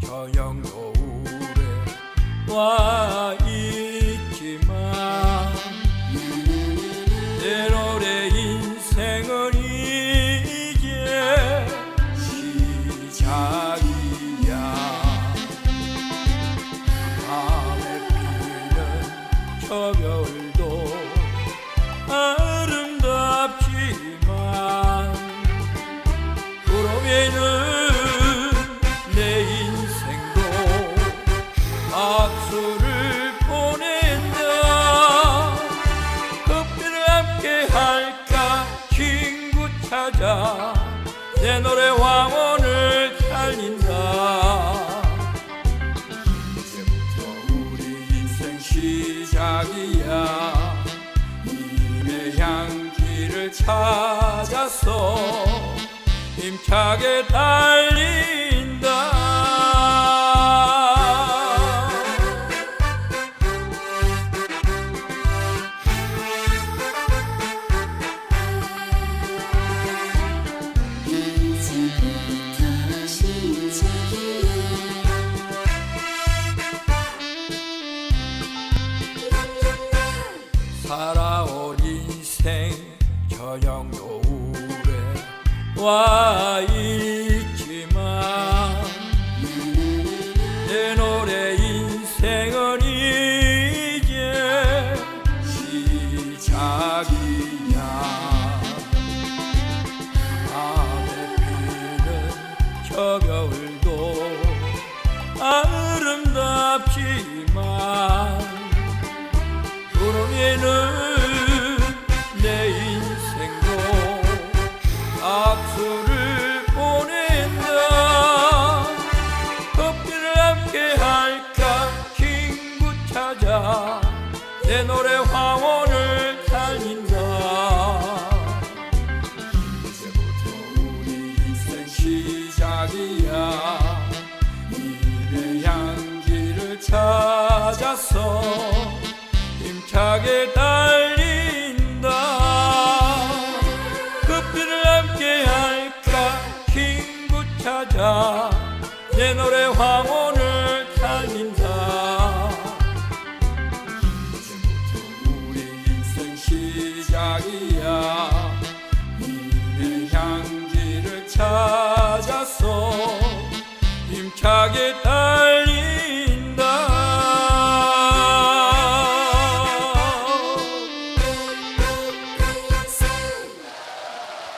저녁 노을에 와 있지만 내 노래 인생은 이제 시작이야. 밤에 피는 저 별도 찾아 내 노래 황혼을 달린다. 이제부터 우리 인생 시작이야. 힘의 향기를 찾아서 힘차게 달린 살아온 인생 저녁 노을에 와 있지만 내 노래 인생은 이제 시작이야. 밤에 피는 저 겨울 시작이야. 입의 향기를 찾아서 힘차게 달린다. 커피를 함께 할까 친구 찾아 내 노래 황혼을 달린다. 이제부터 우리 인생 시작이 힘차게 달